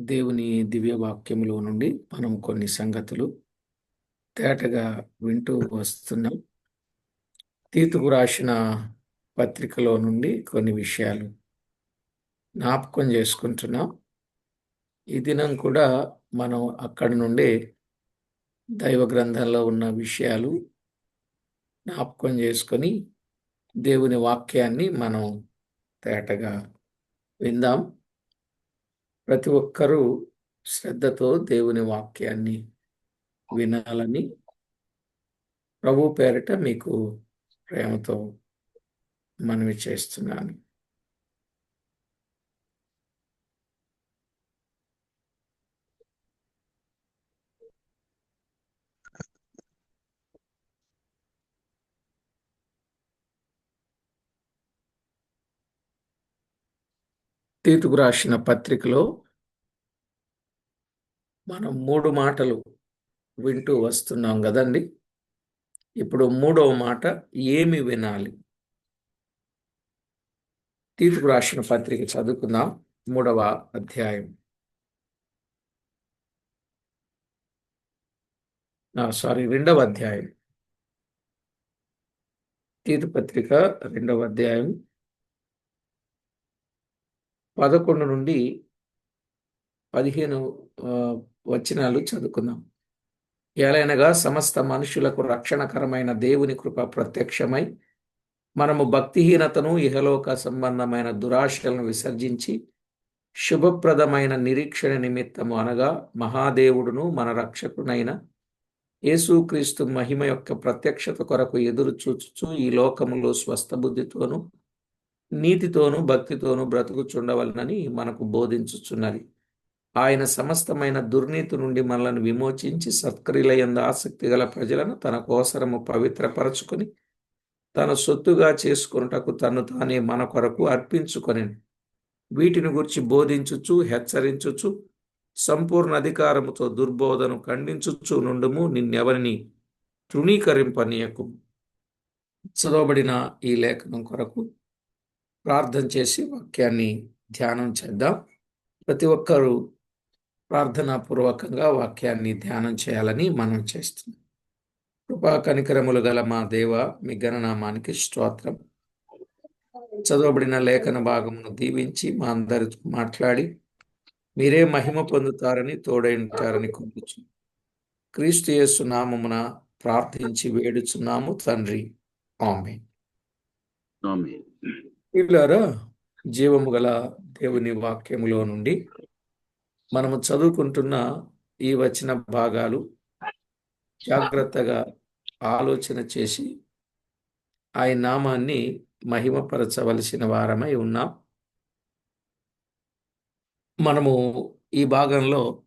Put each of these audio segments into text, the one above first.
దేవుని దివ్యవాక్యములో నుండి మనం కొన్ని సంగతులు తేటగా వింటూ వస్తున్నాం. తీతుకు రాసిన పత్రికలో నుండి కొన్ని విషయాలు జ్ఞాపకం చేసుకుంటున్నాం. ఈ దినం కూడా మనం అక్కడి నుండి దైవ గ్రంథంలో ఉన్న విషయాలు జ్ఞాపకం చేసుకొని దేవుని వాక్యాన్ని మనం తేటగా విందాం. ప్రతి ఒక్కరూ శ్రద్ధతో దేవుని వాక్యాన్ని వినాలని ప్రభు పేరిట మీకు ప్రేమతో మనవి చేస్తున్నాను. తీతుకు రాసిన పత్రికలో మనం మూడు మాటలు వింటూ వస్తున్నాం కదండి. ఇప్పుడు మూడవ మాట ఏమి వినాలి? తీతుకు రాసిన పత్రిక చదువుకుందాం. మూడవ అధ్యాయం. సారీ రెండవ అధ్యాయం. తీతు పత్రిక రెండవ అధ్యాయం. పదకొండు నుండి పదిహేను వచనాలు చదువుకుందాం. ఏలైనగా సమస్త మనుషులకు రక్షణకరమైన దేవుని కృప ప్రత్యక్షమై మనము భక్తిహీనతను ఇహలోక సంబంధమైన దురాశలను విసర్జించి శుభప్రదమైన నిరీక్షణ నిమిత్తము అనగా మహాదేవుడును మన రక్షకునైన యేసుక్రీస్తు మహిమ యొక్క ప్రత్యక్షత కొరకు ఎదురు చూచుచు ఈ లోకములో స్వస్థబుద్ధితోనూ నీతితోనూ భక్తితోనూ బ్రతుకుచుండవలనని మనకు బోధించుచున్నది. ఆయన సమస్తమైన దుర్నీతి నుండి మనలను విమోచించి సత్క్రియలయంద ఆసక్తి గల ప్రజలను తన కోసరము పవిత్రపరచుకొని తన సొత్తుగా చేసుకొనుటకు తను తానే మన కొరకు అర్పించుకొని వీటిని గురించి బోధించుచు హెచ్చరించుచు సంపూర్ణ అధికారముతో దుర్బోధను ఖండించుచు నుండుము నిన్నెవరిని తృణీకరింపనీయకు చదవబడిన ఈ లేఖనం కొరకు ప్రార్థన చేసి వాక్యాన్ని ధ్యానం చేద్దాం. ప్రతి ఒక్కరూ ప్రార్థనాపూర్వకంగా వాక్యాన్ని ధ్యానం చేయాలని మనం చేస్తున్నాం. కృపా కనికరములు గల మా దేవ మీ గణనామానికి స్తోత్రం. చదవబడిన లేఖన భాగమును దీవించి మా అందరితో మాట్లాడి మీరే మహిమ పొందుతారని తోడైంటారని కోరుచు క్రీస్తు యేసు నామమున ప్రార్థించి వేడుచున్నాము తండ్రి. ఆమె పిల్లారా జీవము గల దేవుని వాక్యములో నుండి మనము చదువుకుంటున్న ఈ వచ్చిన భాగాలు జాగ్రత్తగా ఆలోచన చేసి ఆయన నామాన్ని మహిమపరచవలసిన వారమై ఉన్నాం. మనము ఈ భాగంలో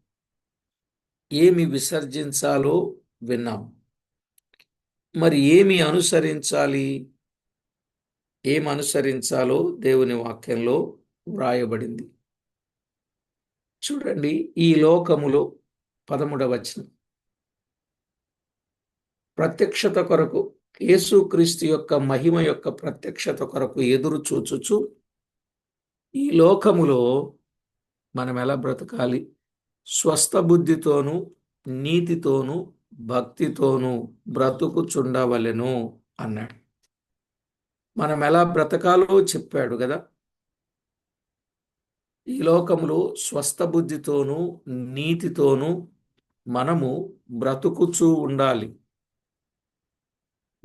ఏమి విసర్జించాలో విన్నాం. మరి ఏమి అనుసరించాలి? ఏం అనుసరించాలో దేవుని వాక్యంలో వ్రాయబడింది. చూడండి ఈ లోకములో పదమూడవ వచనం. ప్రత్యక్షత కొరకు యేసుక్రీస్తు యొక్క మహిమ యొక్క ప్రత్యక్షత కొరకు ఎదురు చూచుచు ఈ లోకములో మనం ఎలా బ్రతకాలి? స్వస్థ బుద్ధితోనూ నీతితోనూ భక్తితోనూ బ్రతుకుచుండవలెను అన్నాడు. మనం ఎలా బ్రతకాలో చెప్పాడు కదా. ఈ లోకంలో స్వస్థ బుద్ధితోనూ నీతితోనూ మనము బ్రతుకుచూ ఉండాలి.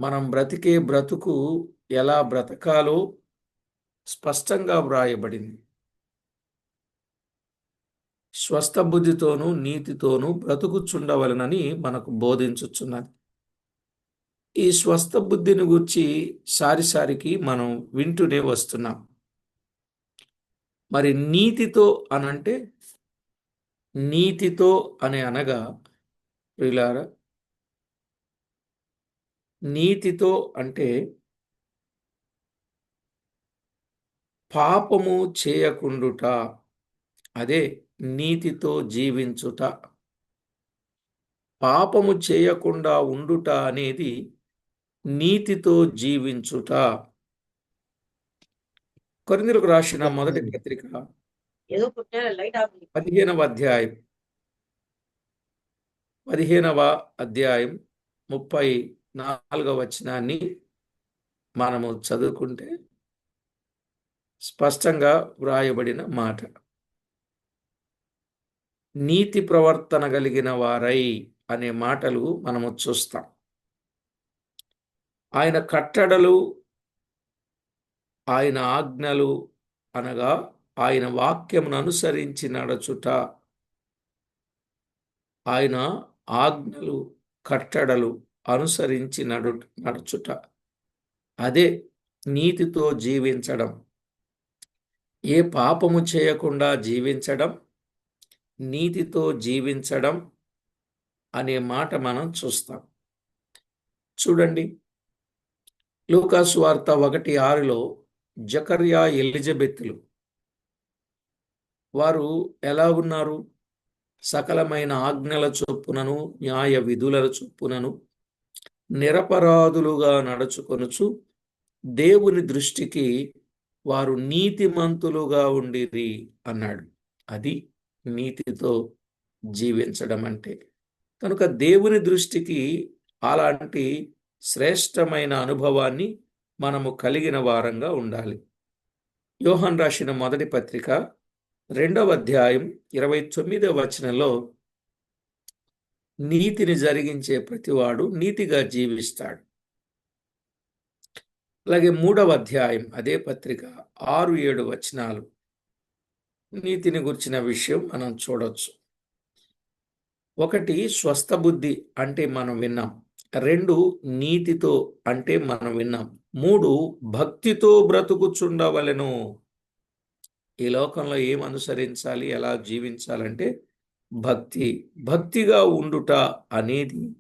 మనం బ్రతికే బ్రతుకు ఎలా బ్రతకాలో స్పష్టంగా వ్రాయబడింది. స్వస్థ బుద్ధితోనూ నీతితోనూ బ్రతుకుచుండవలనని మనకు బోధించుచున్నది. ఈ స్వస్థ బుద్ధిని గురించి సారిసారికి మనం వింటూనే వస్తున్నాం. మరి నీతితో అనంటే నీతితో అని అనగా ప్రిలారా నీతితో అంటే పాపము చేయకుండుట అదే నీతితో జీవించుట. పాపము చేయకుండా ఉండుట అనేది నీతితో జీవించుట. కొరిందులకు రాసిన మొదటి పత్రిక. పదిహేనవ అధ్యాయం. పదిహేనవ అధ్యాయం ముప్పై నాలుగవ వచనాన్ని మనము చదువుకుంటే స్పష్టంగా వ్రాయబడిన మాట. నీతి ప్రవర్తన కలిగిన వారై అనే మాటలు మనము చూస్తాం. ఆయన కట్టడలు ఆయన ఆజ్ఞలు అనగా ఆయన వాక్యమును అనుసరించి నడచుట. ఆయన ఆజ్ఞలు కట్టడలు అనుసరించి నడు నడుచుట. అదే నీతితో జీవించడం. ఏ పాపము చేయకుండా జీవించడం నీతితో జీవించడం అనే మాట మనం చూస్తాం. చూడండి లూకాసు వార్త ఒకటి ఆరులో జకర్యా ఎలిజబెత్లు. వారు ఎలా ఉన్నారు? సకలమైన ఆజ్ఞల చొప్పునను న్యాయ విధుల చొప్పునను నిరపరాధులుగా నడుచుకొనుచు దేవుని దృష్టికి వారు నీతిమంతులుగా ఉండిరి అన్నాడు. అది నీతితో జీవించడం అంటే కనుక దేవుని దృష్టికి అలాంటి శ్రేష్టమైన అనుభవాన్ని మనము కలిగిన వారంగా ఉండాలి. యోహన్ రాసిన మొదటి పత్రిక రెండవ అధ్యాయం ఇరవై తొమ్మిదవ వచనంలో నీతిని జరిగించే ప్రతివాడు నీతిగా జీవిస్తాడు. అలాగే మూడవ అధ్యాయం అదే పత్రిక ఆరు ఏడు వచనాలు నీతిని గుర్చిన విషయం మనం చూడవచ్చు ఒకటి స్వస్థ బుద్ధి అంటే మనం విన్నాం. రెండు నీతితో అంటే మనం విన్నాం. మూడు భక్తితో బ్రతుకుచుండవలెను. ఈ లోకంలో ఏం అనుసరించాలి ఎలా జీవించాలంటే భక్తి. భక్తిగా ఉండుట అనేది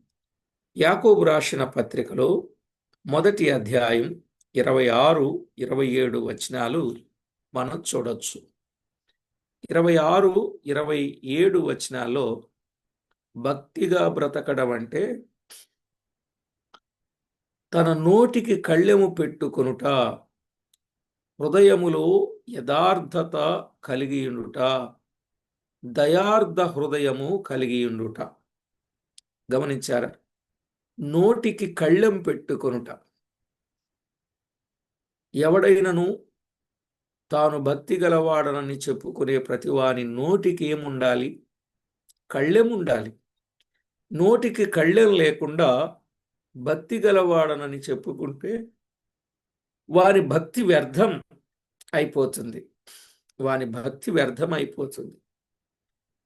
యాకోబు రాసిన పత్రికలో మొదటి అధ్యాయం ఇరవై ఆరు ఇరవై ఏడు వచనాలు మనం చూడొచ్చు. ఇరవై ఆరు ఇరవై ఏడు వచనాల్లో భక్తిగా బ్రతకడం అంటే తన నోటికి కళ్ళెము పెట్టుకొనుట హృదయములో యథార్థత కలిగియుండుట దయార్థ హృదయము కలిగియుండుట. గమనించారా నోటికి కళ్ళెం పెట్టుకొనుట. ఎవడైనను తాను భక్తి గలవాడనని చెప్పుకునే ప్రతివాని నోటికి ఏముండాలి? కళ్ళెం ఉండాలి నోటికి కళ్ళెం లేకుండా భక్తి గలవాడనని చెప్పుకుంటే వారి భక్తి వ్యర్థం అయిపోతుంది. వాని భక్తి వ్యర్థం అయిపోతుంది.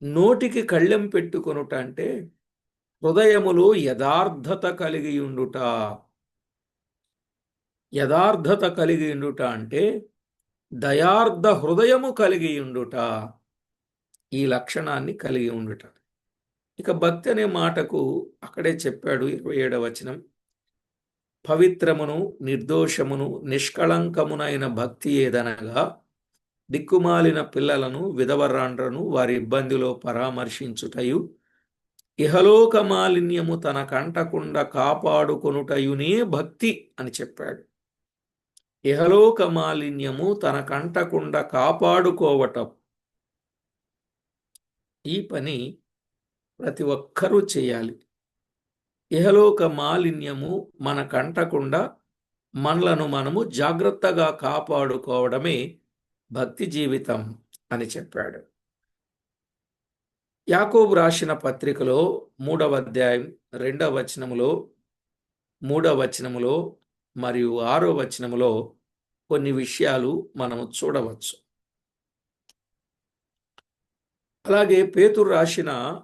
నోటికి కళ్ళెం పెట్టుకొనుట అంటే హృదయములో యథార్థత కలిగి ఉండుట. యథార్థత కలిగి ఉండుట అంటే దయార్థ హృదయము కలిగి ఉండుట. ఈ లక్షణాన్ని కలిగి ఉండుట. ఇక భక్తి అనే మాటకు అక్కడే చెప్పాడు ఇరవై ఏడవ వచనం. పవిత్రమును నిర్దోషమును నిష్కళంకమునైన భక్తి ఏదనగా దిక్కుమాలిన పిల్లలను విధవరాండ్రను వారి ఇబ్బందిలో పరామర్శించుటయు ఇహలోక మాలిన్యము తన కంటకుండా కాపాడుకొనుటయునే భక్తి అని చెప్పాడు. ఇహలోక మాలిన్యము తన కంటకుండా కాపాడుకోవటం. ఈ పని ప్రతి ఒక్కరూ చేయాలి. ఇహలోక మాలిన్యము మన కంటకుండా మనలను మనము జాగ్రత్తగా కాపాడుకోవడమే భక్తి జీవితం అని చెప్పాడు. యాకోబు రాసిన పత్రికలో మూడవ అధ్యాయం రెండవ వచనములో మూడవ వచనములో మరియు ఆరో వచనములో కొన్ని విషయాలు మనము చూడవచ్చు. అలాగే పేతురు రాసిన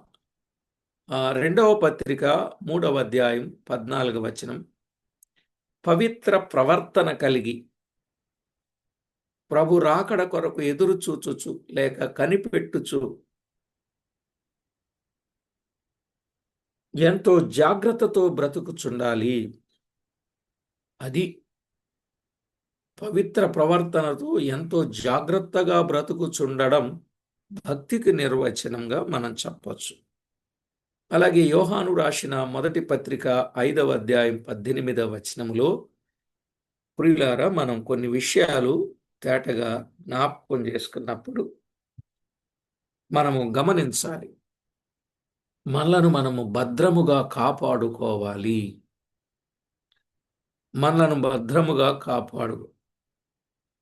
రెండవ పత్రిక మూడవ అధ్యాయం పద్నాలుగు వచనం. పవిత్ర ప్రవర్తన కలిగి ప్రభు రాకడ కొరకు ఎదురు చూచుచు లేక కనిపెట్టుచు ఎంతో జాగ్రత్తతో బ్రతుకుచుండాలి. అది పవిత్ర ప్రవర్తనతో ఎంతో జాగ్రత్తగా బ్రతుకుచుండడం భక్తికి నిర్వచనంగా మనం చెప్పచ్చు. అలాగే యోహాను రాసిన మొదటి పత్రిక ఐదవ అధ్యాయం పద్దెనిమిదవ వచనములో ప్రియులారా మనం కొన్ని విషయాలు తేటగా జ్ఞాపకం చేసుకున్నప్పుడు మనము గమనించాలి. మనలను మనము భద్రముగా కాపాడుకోవాలి. మనలను భద్రముగా కాపాడు.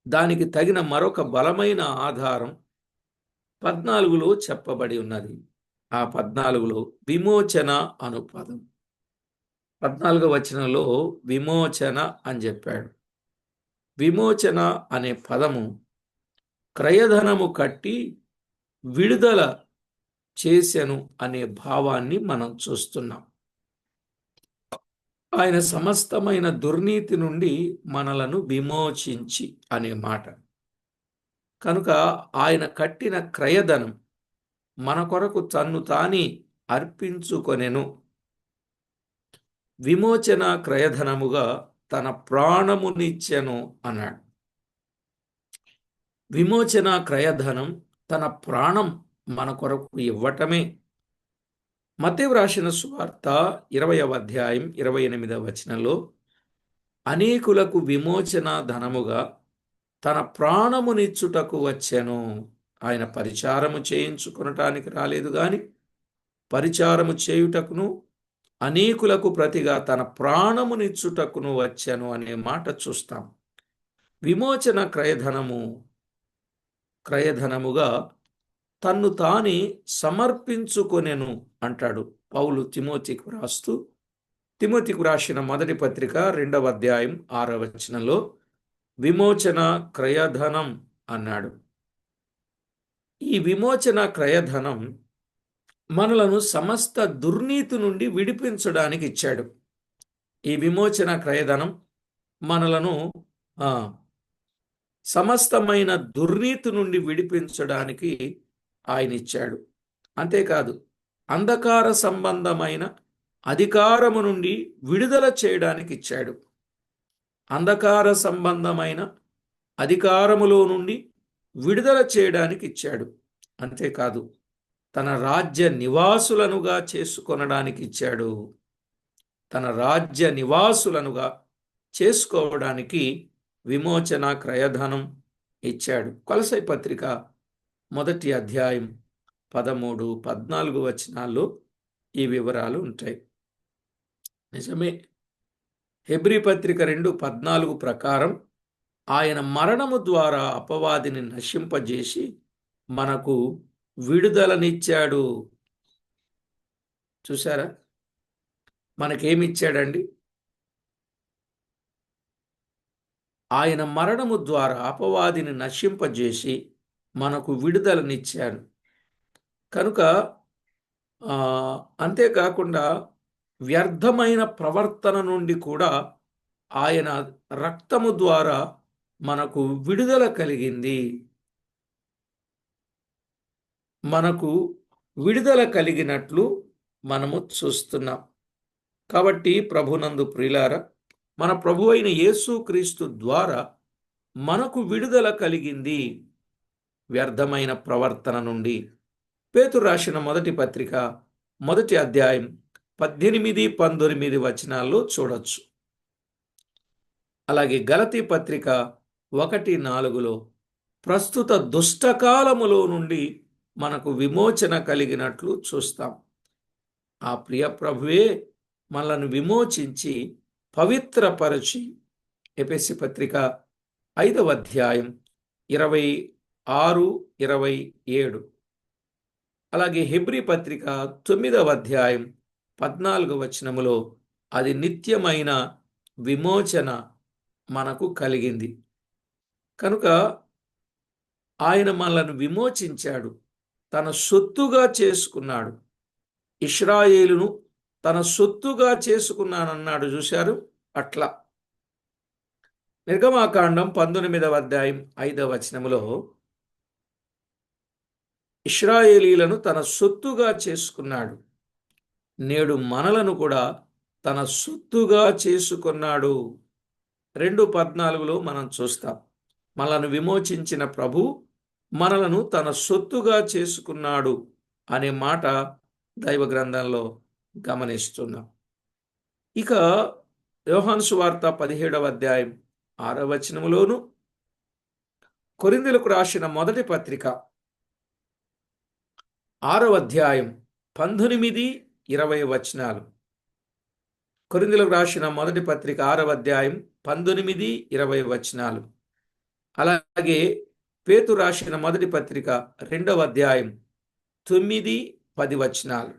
దానికి తగిన మరొక బలమైన ఆధారం పద్నాలుగులో చెప్పబడి ఉన్నది. ఆ పద్నాలుగులో విమోచన అను పదం. పద్నాలుగో వచనంలో విమోచన అని చెప్పాడు. విమోచన అనే పదము క్రయధనము కట్టి విడుదల చేశాను అనే భావాన్ని మనం చూస్తున్నాం. ఆయన సమస్తమైన దుర్నీతి నుండి మనలను విమోచించి అనే మాట. కనుక ఆయన కట్టిన క్రయధనం మన కొరకు తన్ను తాని అర్పించుకొనెను. విమోచన క్రయధనముగా తన ప్రాణమునిచ్చెను అన్నాడు. విమోచన క్రయధనం తన ప్రాణం మన కొరకు ఇవ్వటమే. మత్తయి వ్రాసిన సువార్త ఇరవయవ అధ్యాయం ఇరవై ఎనిమిదవ వచనంలో అనేకులకు విమోచన ధనముగా తన ప్రాణమునిచ్చుటకు వచ్చెను. ఆయన పరిచారము చేయించుకునటానికి రాలేదు గాని పరిచారము చేయుటకును అనేకులకు ప్రతిగా తన ప్రాణమునిచ్చుటకును వచ్చాను అనే మాట చూస్తాం. విమోచన క్రయధనము క్రయధనముగా తన్ను తాని సమర్పించుకొనెను అంటాడు. పౌలు తిమోతికు రాస్తూ తిమోతికు రాసిన మొదటి పత్రిక రెండవ అధ్యాయం ఆరవ వచనంలో విమోచన క్రయధనం అన్నాడు. ఈ విమోచన క్రయధనం మనలను సమస్త దుర్నీతి నుండి విడిపించడానికి ఇచ్చాడు. ఈ విమోచన క్రయధనం మనలను సమస్తమైన దుర్నీతి నుండి విడిపించడానికి ఆయన ఇచ్చాడు. అంతేకాదు అంధకార సంబంధమైన అధికారము నుండి విడుదల చేయడానికి ఇచ్చాడు. అంధకార సంబంధమైన అధికారములో నుండి విడుదల చేయడానికి ఇచ్చాడు. అంతేకాదు తన రాజ్య నివాసులనుగా చేసుకొనడానికి ఇచ్చాడు. తన రాజ్య నివాసులనుగా చేసుకోవడానికి విమోచన క్రయధనం ఇచ్చాడు. కొలసై పత్రిక మొదటి అధ్యాయం పదమూడు పద్నాలుగు వచనాల్లో ఈ వివరాలు ఉంటాయి. నిజమే. హెబ్రి పత్రిక రెండు పద్నాలుగు ప్రకారం ఆయన మరణము ద్వారా అపవాదిని నశింపజేసి మనకు విడుదలనిచ్చాడు. చూసారా మనకేమిచ్చాడండి? ఆయన మరణము ద్వారా అపవాదిని నశింపజేసి మనకు విడుదలనిచ్చాడు. కనుక అంతేకాకుండా వ్యర్థమైన ప్రవర్తన నుండి కూడా ఆయన రక్తము ద్వారా మనకు విడుదల కలిగింది. మనకు విడుదల కలిగినట్లు మనము చూస్తున్నాం. కాబట్టి ప్రభునందు ప్రిలార మన ప్రభు అయిన యేసుక్రీస్తు ద్వారా మనకు విడుదల కలిగింది వ్యర్థమైన ప్రవర్తన నుండి. పేతు రాసిన మొదటి పత్రిక మొదటి అధ్యాయం పద్దెనిమిది పంతొమ్మిది వచనాల్లో చూడొచ్చు. అలాగే గలతీ పత్రిక ఒకటి నాలుగులో ప్రస్తుత దుష్టకాలములో నుండి మనకు విమోచన కలిగినట్లు చూస్తాం. ఆ ప్రియ ప్రభువే మనల్ని విమోచించి పవిత్రపరచి ఎపిసి పత్రిక ఐదవ అధ్యాయం ఇరవై ఆరు ఇరవై ఏడు. అలాగే హెబ్రి పత్రిక తొమ్మిదవ అధ్యాయం పద్నాలుగు వచనములో అది నిత్యమైన విమోచన మనకు కలిగింది. కనుక ఆయన మనలను విమోచించాడు. తన సొత్తుగా చేసుకున్నాడు. ఇష్రాయేలును తన సొత్తుగా చేసుకున్నానన్నాడు. చూశారు? అట్లా. నిర్గమాకాండం పంతొమ్మిదవ అధ్యాయం ఐదవ వచనములో ఇష్రాయేలీలను తన సొత్తుగా చేసుకున్నాడు. నేడు మనలను కూడా తన సొత్తుగా చేసుకున్నాడు. రెండు పద్నాలుగులో మనం చూస్తాం. మనలను విమోచించిన ప్రభు మనలను తన సొత్తుగా చేసుకున్నాడు అనే మాట దైవ గ్రంథంలో గమనిస్తున్నాం. ఇక యోహాన్సు వార్త పదిహేడవ అధ్యాయం ఆరవ వచనంలోను కొరిందులకు రాసిన మొదటి పత్రిక ఆరవ అధ్యాయం పంతొమ్మిది ఇరవై వచనాలు. కొరిందులకు రాసిన మొదటి పత్రిక ఆరవ అధ్యాయం పంతొమ్మిది ఇరవై వచనాలు. అలాగే పేతు రాసిన మొదటి పత్రిక రెండవ అధ్యాయం తొమ్మిది పది వచనాలు.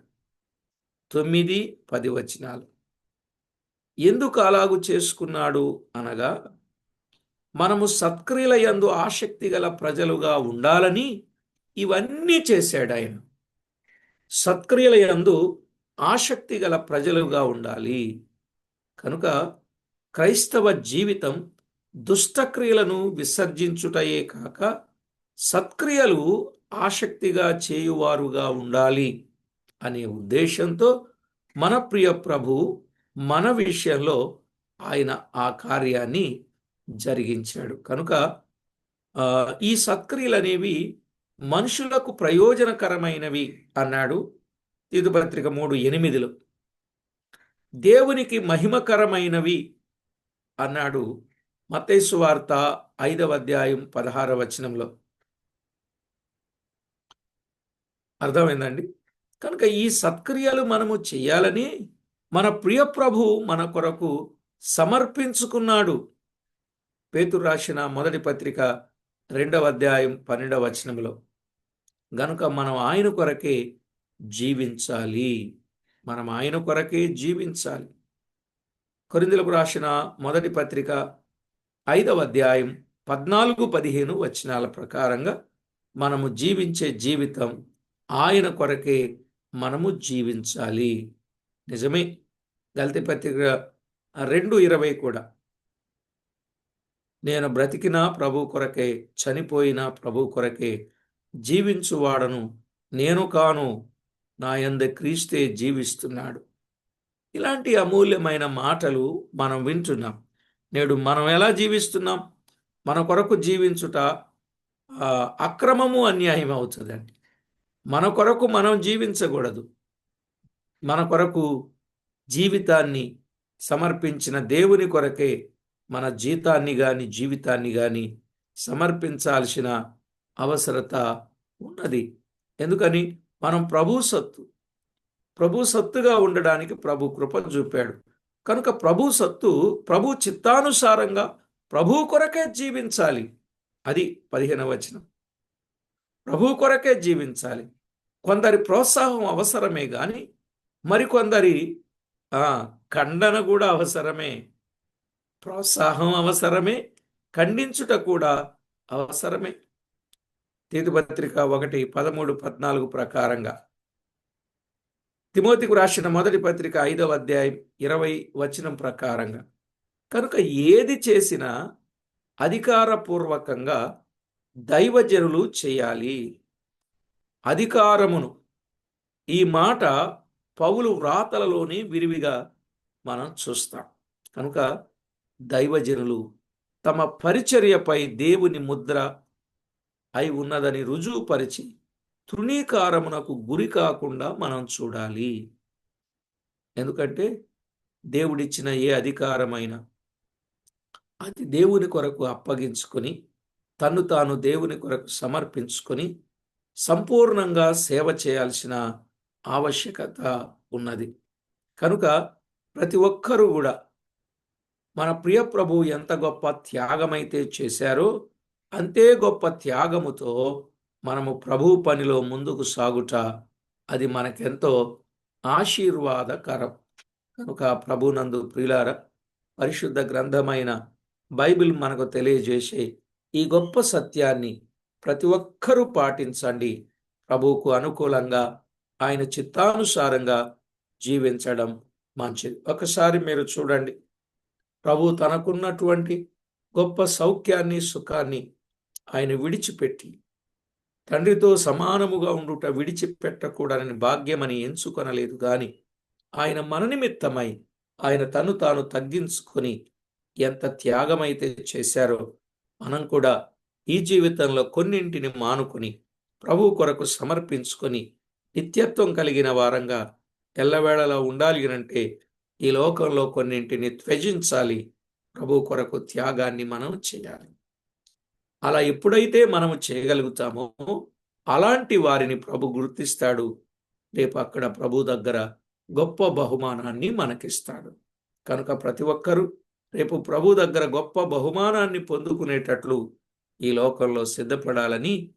తొమ్మిది పది వచనాలు. ఎందుకు అలాగు చేసుకున్నాడు అనగా మనము సత్క్రియల యందు ఆసక్తి గల ప్రజలుగా ఉండాలని ఇవన్నీ చేశాడు ఆయన. సత్క్రియల యందు ఆసక్తి గల ప్రజలుగా ఉండాలి. కనుక క్రైస్తవ జీవితం దుష్టక్రియలను విసర్జించుటయే కాక సత్క్రియలు ఆసక్తిగా చేయువారుగా ఉండాలి అనే ఉద్దేశంతో మన ప్రియ ప్రభు మన విషయంలో ఆయన ఆ కార్యాన్ని జరిగించాడు. కనుక ఈ సత్క్రియలు అనేవి మనుషులకు ప్రయోజనకరమైనవి అన్నాడు తీతుపత్రిక మూడు ఎనిమిదిలో. దేవునికి మహిమకరమైనవి అన్నాడు మతేసు వార్త ఐదవ అధ్యాయం పదహార వచనంలో. అర్థమైందండి? కనుక ఈ సత్క్రియలు మనము చేయాలని మన ప్రియ ప్రభు మన కొరకు సమర్పించుకున్నాడు. పేతురు రాసిన మొదటి పత్రిక రెండవ అధ్యాయం పన్నెండవ వచనంలో. గనుక మనం ఆయన కొరకే జీవించాలి. మనం ఆయన కొరకే జీవించాలి. కొరిందులకు రాసిన మొదటి పత్రిక ఐదవ అధ్యాయం పద్నాలుగు పదిహేను వచనాల ప్రకారంగా మనము జీవించే జీవితం ఆయన కొరకే మనము జీవించాలి. నిజమే. దళిత పత్రిక రెండు ఇరవై కూడా. నేను బ్రతికినా ప్రభు కొరకే చనిపోయినా ప్రభు కొరకే జీవించువాడను నేను కాను నా యంద క్రీస్తే జీవిస్తున్నాడు. ఇలాంటి అమూల్యమైన మాటలు మనం వింటున్నాం. నేడు మనం ఎలా జీవిస్తున్నాం? మన కొరకు జీవించుట అక్రమము అన్యాయం అవుతుందండి. మన కొరకు మనం జీవించకూడదు. మన కొరకు జీవితాన్ని సమర్పించిన దేవుని కొరకే మన జీతాన్ని కానీ జీవితాన్ని కానీ సమర్పించాల్సిన అవసరత ఉన్నది. ఎందుకని? మనం ప్రభు సత్తు. ప్రభు సత్తుగా ఉండడానికి ప్రభు కృప చూపాడు. కనుక ప్రభు సత్తు ప్రభు చిత్తానుసారంగా ప్రభు కొరకే జీవించాలి. అది పదిహేనవ వచనం. ప్రభు కొరకే జీవించాలి. కొందరి ప్రోత్సాహం అవసరమే కానీ మరికొందరి ఖండన కూడా అవసరమే. ప్రోత్సాహం అవసరమే ఖండించుట కూడా అవసరమే. తీతుపత్రిక ఒకటి పదమూడు పద్నాలుగు ప్రకారంగా. తిమోతికు రాసిన మొదటి పత్రిక ఐదవ అధ్యాయం ఇరవై వచనం ప్రకారంగా. కనుక ఏది చేసినా అధికారపూర్వకంగా దైవజనులు చేయాలి. అధికారమును ఈ మాట పౌలు వ్రాతలలోని విరివిగా మనం చూస్తాం. కనుక దైవజనులు తమ పరిచర్యపై దేవుని ముద్ర అయి ఉన్నదని రుజువుపరిచి తృణీకారమునకు గురి కాకుండా మనం చూడాలి. ఎందుకంటే దేవుడిచ్చిన ఏ అధికారమైనా అది దేవుని కొరకు అప్పగించుకొని తను తాను దేవుని కొరకు సమర్పించుకొని సంపూర్ణంగా సేవ చేయాల్సిన ఆవశ్యకత ఉన్నది. కనుక ప్రతి ఒక్కరూ కూడా మన ప్రియ ప్రభు ఎంత గొప్ప త్యాగమైతే చేశారో అంతే గొప్ప త్యాగముతో మనము ప్రభు పనిలో ముందుకు సాగుట అది మనకెంతో ఆశీర్వాదకరం. కనుక ప్రభునందు ప్రియులార పరిశుద్ధ గ్రంథమైన బైబిల్ మనకు తెలియజేసే ఈ గొప్ప సత్యాన్ని ప్రతి ఒక్కరూ పాటించండి. ప్రభువుకు అనుకూలంగా ఆయన చిత్తానుసారంగా జీవించడం మంచిది. ఒకసారి మీరు చూడండి. ప్రభు తనకున్నటువంటి గొప్ప సౌఖ్యాన్ని సుఖాన్ని ఆయన విడిచిపెట్టి తండ్రితో సమానముగా ఉండుట విడిచిపెట్టకూడని భాగ్యమని ఎంచుకొనలేదు గాని ఆయన మననిమిత్తమై ఆయన తను తాను తగ్గించుకొని ఎంత త్యాగమైతే చేశారో మనం కూడా ఈ జీవితంలో కొన్నింటిని మానుకొని ప్రభు కొరకు సమర్పించుకొని నిత్యత్వం కలిగిన వారంగా ఎల్లవేళలా ఉండాలి అంటే ఈ లోకంలో కొన్నింటిని త్యజించాలి. ప్రభు కొరకు త్యాగాన్ని మనం చేయాలి. అలా ఎప్పుడైతే మనము చేయగలుగుతామో అలాంటి వారిని ప్రభు గుర్తిస్తాడు. రేపు అక్కడ ప్రభు దగ్గర గొప్ప బహుమానాన్ని మనకిస్తాడు. కనుక ప్రతి ఒక్కరూ రేపు ప్రభు దగ్గర గొప్ప బహుమానాన్ని పొందుకునేటట్లు ఈ లోకంలో సిద్ధపడాలని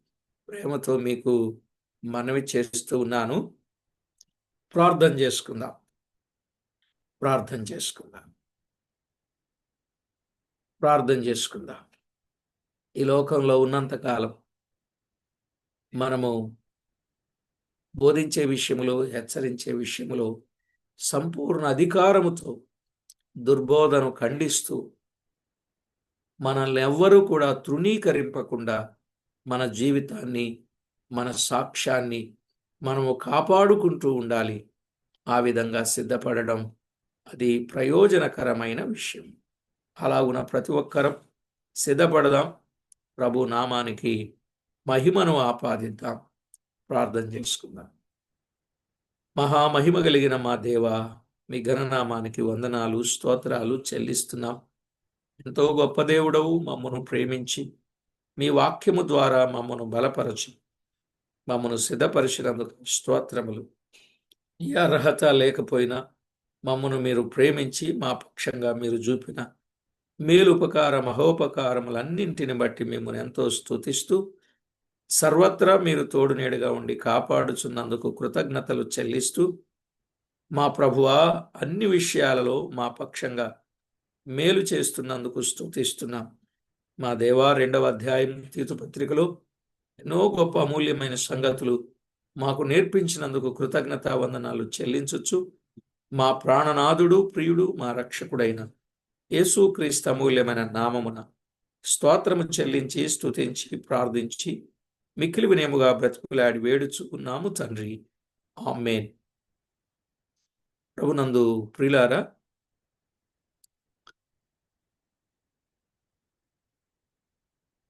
ప్రేమతో మీకు మనవి చేస్తూ ఉన్నాను. ప్రార్థన చేసుకుందాం. ప్రార్థన చేసుకుందాం. ప్రార్థన చేసుకుందాం. ఈ లోకంలో ఉన్నంతకాలం మనము బోధించే విషయంలో హెచ్చరించే విషయంలో సంపూర్ణ అధికారముతో దుర్బోధను ఖండిస్తూ మనల్ని ఎవ్వరూ కూడా తృణీకరింపకుండా మన జీవితాన్ని మన సాక్ష్యాన్ని మనము కాపాడుకుంటూ ఉండాలి. ఆ విధంగా సిద్ధపడడం అది ప్రయోజనకరమైన విషయం. అలాగున ప్రతి ఒక్కరం సిద్ధపడదాం. ప్రభు నామానికి మహిమను ఆపాదిద్దాం. ప్రార్థన చేసుకుందాం. మహామహిమ కలిగిన మా దేవ మీ ఘననామానికి వందనాలు స్తోత్రాలు చెల్లిస్తున్నాం. ఎంతో గొప్ప దేవుడవు మమ్మను ప్రేమించి మీ వాక్యము ద్వారా మమ్మను బలపరచి. మమ్మను సిద్ధపరిచినందుకు స్తోత్రములు. ఈ అర్హత లేకపోయినా మమ్మను మీరు ప్రేమించి మా పక్షంగా మీరు చూపిన మేలుపకార మహోపకారములన్నింటిని బట్టి మిమ్మల్ని ఎంతో స్థుతిస్తూ సర్వత్రా మీరు తోడునేడుగా ఉండి కాపాడుచున్నందుకు కృతజ్ఞతలు చెల్లిస్తూ మా ప్రభువా అన్ని విషయాలలో మా పక్షంగా మేలు చేస్తున్నందుకు స్థుతిస్తున్నాం మా దేవా రెండవ అధ్యాయం తీతుపత్రికలో ఎన్నో గొప్ప అమూల్యమైన సంగతులు మాకు నేర్పించినందుకు కృతజ్ఞతా వందనాలు చెల్లించొచ్చు మా ప్రాణనాథుడు ప్రియుడు మా రక్షకుడైన యేసుక్రీస్తు అమూల్యమైన నామమున స్తోత్రము చెల్లించి స్తుతించి ప్రార్థించి మిక్కిలి వినయముగా బ్రతుకులాడి వేడుచుకున్నాము తండ్రి. ఆమెన్. ప్రభునందు ప్రిలారా